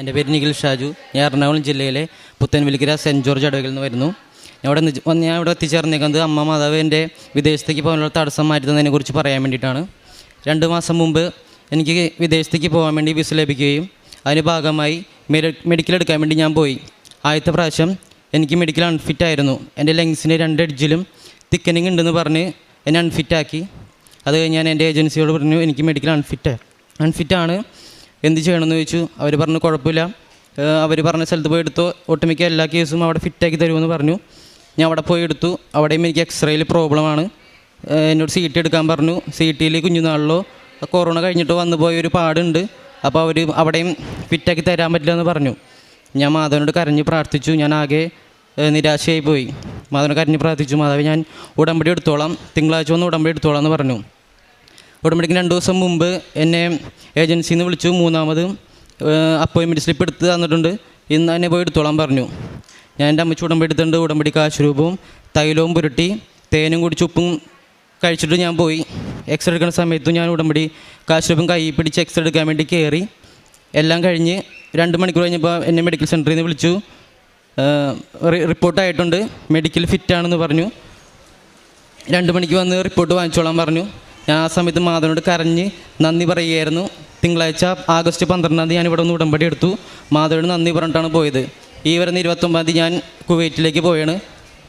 എന്റെ പേര് നിഖിൽ ഷാജു. ഞാൻ എറണാകുളം ജില്ലയിലെ പുത്തൻവിലിക്കര സെന്റ് ജോർജ് അടവിൽ നിന്ന് വരുന്നു. ഞാൻ നിന്ന് വന്ന് ഞാൻ ഇവിടെ എത്തിച്ചേർന്നേക്കുന്നത് അമ്മ മാതാവ് എന്റെ വിദേശത്തേക്ക് പോകാനുള്ള തടസ്സം മാറ്റുന്നതിനെ കുറിച്ച് പറയാൻ വേണ്ടിയിട്ടാണ്. രണ്ട് മാസം മുമ്പ് എനിക്ക് വിദേശത്തേക്ക് പോകാൻ വേണ്ടി വിസ ലഭിക്കുകയും അതിന് ഭാഗമായി മെഡിക്കൽ എടുക്കാൻ വേണ്ടി ഞാൻ പോയി. ആദ്യത്തെ പ്രാവശ്യം എനിക്ക് മെഡിക്കൽ അൺഫിറ്റ് ആയിരുന്നു. എന്റെ ലങ്സിന് രണ്ട് എഡ്ജിലും തിക്കനിങ് ഉണ്ടെന്ന് പറഞ്ഞ് എന്നെ അൺഫിറ്റാക്കി അത് കഴിഞ്ഞ് ഞാൻ എന്റെ ഏജൻസിയോട് പറഞ്ഞു എനിക്ക് മെഡിക്കൽ അൺഫിറ്റ് അൺഫിറ്റാണ് എന്ത് ചെയ്യണമെന്ന് ചോദിച്ചു. അവർ പറഞ്ഞു കുഴപ്പമില്ല. അവർ പറഞ്ഞ സ്ഥലത്ത് പോയി എടുത്തു. ഒട്ടുമിക്ക എല്ലാ കേസും അവിടെ ഫിറ്റാക്കി തരുമെന്ന് പറഞ്ഞു. ഞാൻ അവിടെ പോയി എടുത്തു. അവിടെയും എനിക്ക് എക്സ്റേയിൽ പ്രോബ്ലമാണ് എന്നോട് സി ടി എടുക്കാൻ പറഞ്ഞു. സി ടിയിൽ കുഞ്ഞുനാളിലോ കൊറോണ കഴിഞ്ഞിട്ട് വന്നു പോയ ഒരു പാടുണ്ട്. അപ്പോൾ അവർ അവിടെയും ഫിറ്റാക്കി തരാൻ പറ്റില്ല എന്ന് പറഞ്ഞു. ഞാൻ മാധവനോട് കരഞ്ഞ് പ്രാർത്ഥിച്ചു. ഞാൻ ആകെ നിരാശയായി പോയി. മാധവനോട് കരഞ്ഞ് പ്രാർത്ഥിച്ചു. മാധവ ഞാൻ ഉടമ്പടി എടുത്തോളാം. തിങ്കളാഴ്ച വന്ന് ഉടമ്പടി എടുത്തോളാം എന്ന് പറഞ്ഞു. ഉടമ്പടിക്ക് രണ്ട് ദിവസം മുമ്പ് എന്നെ ഏജൻസിയിൽ നിന്ന് വിളിച്ചു മൂന്നാമത് അപ്പോയിൻമെന്റ് സ്ലിപ്പ് എടുത്ത് തന്നിട്ടുണ്ട്. ഇന്ന് തന്നെ പോയി എടുത്തോളാൻ പറഞ്ഞു. ഞാൻ എന്റെ അമ്മച്ചി ഉടമ്പടി എടുത്തിട്ടുണ്ട്. ഉടമ്പടി കാശുരൂപവും തൈലവും പുരട്ടി തേനും കുടിച്ച് ഉപ്പും കഴിച്ചിട്ട് ഞാൻ പോയി. എക്സ്റേ എടുക്കുന്ന സമയത്തും ഞാൻ ഉടമ്പടി കാശുരൂപം കൈ പിടിച്ച് എക്സ്റേ എടുക്കാൻ വേണ്ടി കയറി. എല്ലാം കഴിഞ്ഞ് രണ്ട് മണിക്കൂർ കഴിഞ്ഞപ്പോൾ എന്നെ മെഡിക്കൽ സെന്ററിൽ നിന്ന് വിളിച്ചു. റിപ്പോർട്ടായിട്ടുണ്ട് മെഡിക്കൽ ഫിറ്റാണെന്ന് പറഞ്ഞു. രണ്ട് മണിക്ക് വന്ന് റിപ്പോർട്ട് വാങ്ങിച്ചോളാൻ പറഞ്ഞു. ഞാൻ ആ സമയത്ത് മാധവനോട് കരഞ്ഞ് നന്ദി പറയുകയായിരുന്നു. തിങ്കളാഴ്ച ആഗസ്റ്റ് പന്ത്രണ്ടാം തീയതി ഞാൻ ഇവിടെ ഒന്ന് ഉടമ്പടി എടുത്തു. മാധവനോട് നന്ദി പറഞ്ഞിട്ടാണ് പോയത്. ഈ വരുന്ന ഇരുപത്തൊമ്പതാം തീയതി ഞാൻ കുവൈറ്റിലേക്ക് പോയാണ്.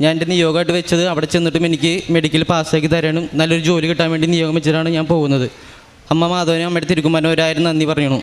ഞാൻ എന്റെ നിയോഗമായിട്ട് വെച്ചത് അവിടെ ചെന്നിട്ടും എനിക്ക് മെഡിക്കൽ പാസ്സാക്കി തരാനും നല്ലൊരു ജോലി കിട്ടാൻ വേണ്ടി നിയോഗം വെച്ചിട്ടാണ് ഞാൻ പോകുന്നത്. അമ്മ മാധവനും അമ്മയുടെ തിരുക്കുമാരൻ ഒരായിരം നന്ദി പറയണു.